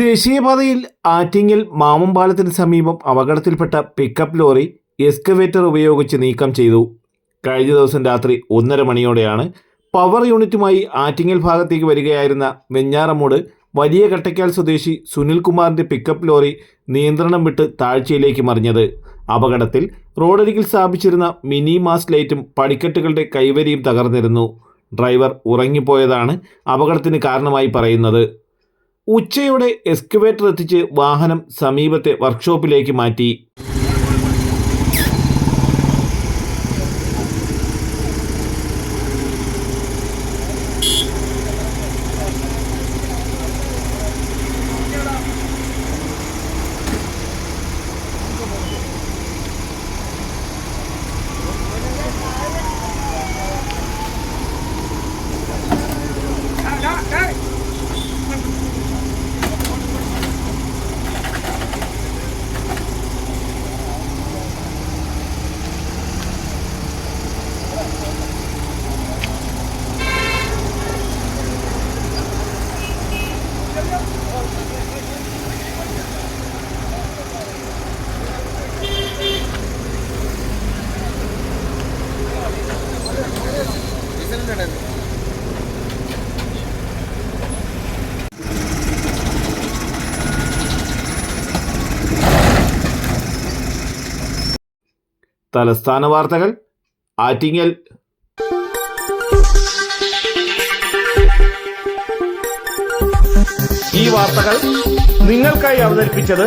ദേശീയപാതയിൽ ആറ്റിങ്ങൽ മാമമ്പാലത്തിന് സമീപം അപകടത്തിൽപ്പെട്ട പിക്കപ്പ് ലോറി എക്സ്കവേറ്റർ ഉപയോഗിച്ച് നീക്കം ചെയ്തു. കഴിഞ്ഞ ദിവസം രാത്രി ഒന്നര മണിയോടെയാണ് പവർ യൂണിറ്റുമായി ആറ്റിങ്ങൽ ഭാഗത്തേക്ക് വരികയായിരുന്ന വെഞ്ഞാറമൂട് വലിയ കട്ടയ്ക്കാൽ സ്വദേശി സുനിൽകുമാറിന്റെ പിക്കപ്പ് ലോറി നിയന്ത്രണം വിട്ട് താഴ്ചയിലേക്ക് മറിഞ്ഞത്. അപകടത്തിൽ റോഡരികിൽ സ്ഥാപിച്ചിരുന്ന മിനി മാസ് ലൈറ്റും പടിക്കെട്ടുകളുടെ കൈവരിയും തകർന്നിരുന്നു. ഡ്രൈവർ ഉറങ്ങിപ്പോയതാണ് അപകടത്തിന് കാരണമായി പറയുന്നത്. ഉച്ചയോടെ എക്സ്കവേറ്റർ എത്തിച്ച് വാഹനം സമീപത്തെ വർക്ക്ഷോപ്പിലേക്ക് മാറ്റി. തലസ്ഥാന വാർത്തകൾ ആറ്റിങ്ങൽ. ഈ വാർത്തകൾ നിങ്ങൾക്കായി അവതരിപ്പിച്ചത്